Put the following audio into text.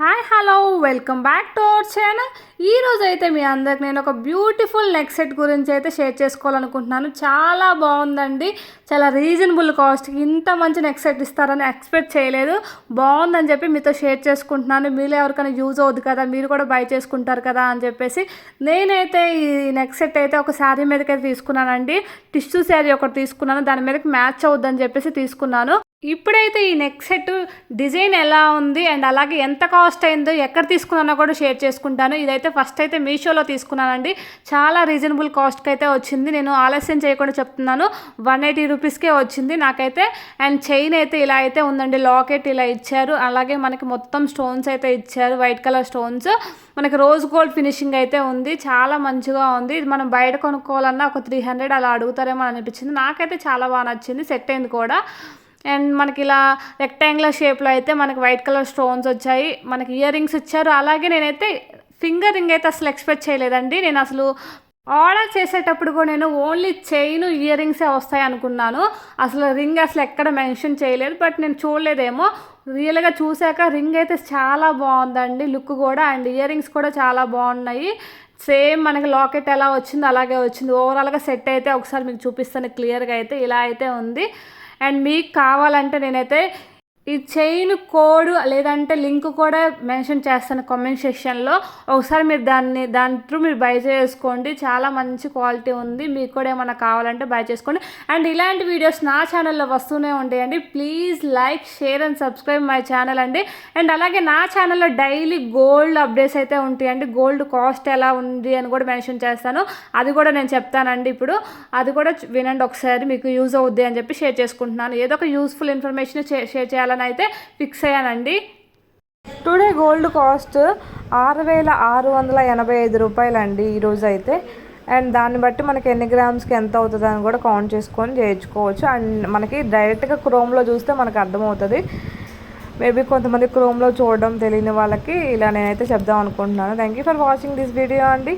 Hi hello welcome back to our channel ఈ రోజు అయితే మీ అందరికి నేను ఒక బ్యూటిఫుల్ నెక్ సెట్ గురించి అయితే షేర్ చేసుకోవాలనుకుంటున్నాను. చాలా బాగుందండి. చాలా రీజనబుల్ కాస్ట్కి ఇంత మంచి నెక్ సెట్ ఇస్తారని ఎక్స్పెక్ట్ చేయలేదు. బాగుందని చెప్పి మీతో షేర్ చేసుకుంటున్నాను. మీలో ఎవరికైనా యూజ్ అవుద్ది కదా మీరు కూడా బై చేసుకుంటారు కదా అని చెప్పేసి నేనైతే ఈ నెక్ సెట్ అయితే ఒక శారీ మీదకైతే తీసుకున్నానండి. టిష్యూ శారీ ఒకటి తీసుకున్నాను. దాని మీదకి మ్యాచ్ అవుద్దని చెప్పేసి తీసుకున్నాను. ఇప్పుడైతే ఈ నెక్ సెట్ డిజైన్ ఎలా ఉంది అండ్ అలాగే ఎంత కాస్ట్ అయిందో ఎక్కడ తీసుకున్నానో కూడా షేర్ చేసుకుంటాను. ఇదైతే ఫస్ట్ అయితే మీషోలో తీసుకున్నానండి. చాలా రీజనబుల్ కాస్ట్కి అయితే వచ్చింది. నేను ఆలస్యం చేయకుండా చెప్తున్నాను. వన్ ఎయిటీ రూపీస్కే వచ్చింది నాకైతే. అండ్ చైన్ అయితే ఇలా అయితే ఉందండి. లాకెట్ ఇలా ఇచ్చారు. అలాగే మనకి మొత్తం స్టోన్స్ అయితే ఇచ్చారు. White colour stones. మనకి రోజ్ గోల్డ్ ఫినిషింగ్ అయితే ఉంది. చాలా మంచిగా ఉంది. ఇది మనం బయట కొనుక్కోవాలన్నా ఒక త్రీ హండ్రెడ్ అలా అడుగుతారేమో అనిపించింది. నాకైతే చాలా బాగా నచ్చింది. సెట్ అయింది కూడా. అండ్ మనకి ఇలా రెక్టాంగులర్ షేప్లో అయితే మనకి వైట్ కలర్ స్టోన్స్ వచ్చాయి. మనకి ఇయర్ రింగ్స్ ఇచ్చారు. అలాగే నేనైతే ఫింగర్ రింగ్ అయితే అసలు ఎక్స్పెక్ట్ చేయలేదండి. నేను అసలు ఆర్డర్ చేసేటప్పుడు కూడా నేను ఓన్లీ చైన్ ఇయర్ రింగ్సే వస్తాయి అనుకున్నాను. అసలు రింగ్ అసలు ఎక్కడ మెన్షన్ చేయలేదు. బట్ నేను చూడలేదేమో. రియల్గా చూశాక రింగ్ అయితే చాలా బాగుందండి లుక్ కూడా. అండ్ ఇయర్ రింగ్స్ కూడా చాలా బాగున్నాయి. సేమ్ మనకి లాకెట్ ఎలా వచ్చిందో అలాగే వచ్చింది. ఓవరాల్గా సెట్ అయితే ఒకసారి మీకు చూపిస్తాను. క్లియర్గా అయితే ఇలా అయితే ఉంది. అండ్ మీకు కావాలంటే నేనైతే ఈ చైన్ కోడ్ లేదంటే లింక్ కూడా మెన్షన్ చేస్తాను కామెంట్ సెక్షన్లో ఒకసారి మీరు దాన్ని దాని త్రూ మీరు బై చేసుకోండి. చాలా మంచి క్వాలిటీ ఉంది. మీకు కూడా ఏమైనా కావాలంటే బై చేసుకోండి. అండ్ ఇలాంటి వీడియోస్ నా ఛానల్లో వస్తూనే ఉంటాయండి. Please like share and subscribe my channel అండి. అండ్ అలాగే నా ఛానల్లో డైలీ గోల్డ్ అప్డేట్స్ అయితే ఉంటాయండి. గోల్డ్ కాస్ట్ ఎలా ఉంది అని కూడా మెన్షన్ చేస్తాను. అది కూడా నేను చెప్తానండి ఇప్పుడు. అది కూడా వినండి ఒకసారి. మీకు యూజ్ అవుద్ది అని చెప్పి షేర్ చేసుకుంటున్నాను. ఏదో ఒక యూస్ఫుల్ ఇన్ఫర్మేషన్ షేర్ చేయాలని అయితే ఫిక్స్ అయ్యానండి. టుడే గోల్డ్ కాస్ట్ ఆరు వేల ఆరు వందల ఎనభై ఐదు రూపాయలండి ఈరోజు అయితే. అండ్ దాన్ని బట్టి మనకి ఎన్ని గ్రామ్స్కి ఎంత అవుతుంది అని కూడా కౌంట్ చేసుకొని చేయించుకోవచ్చు. అండ్ మనకి డైరెక్ట్గా క్రోమ్లో చూస్తే మనకు అర్థమవుతుంది. మేబీ కొంతమంది క్రోమ్లో చూడడం తెలియని వాళ్ళకి ఇలా నేనైతే చెప్దాం అనుకుంటున్నాను. Thank you for watching this video అండి.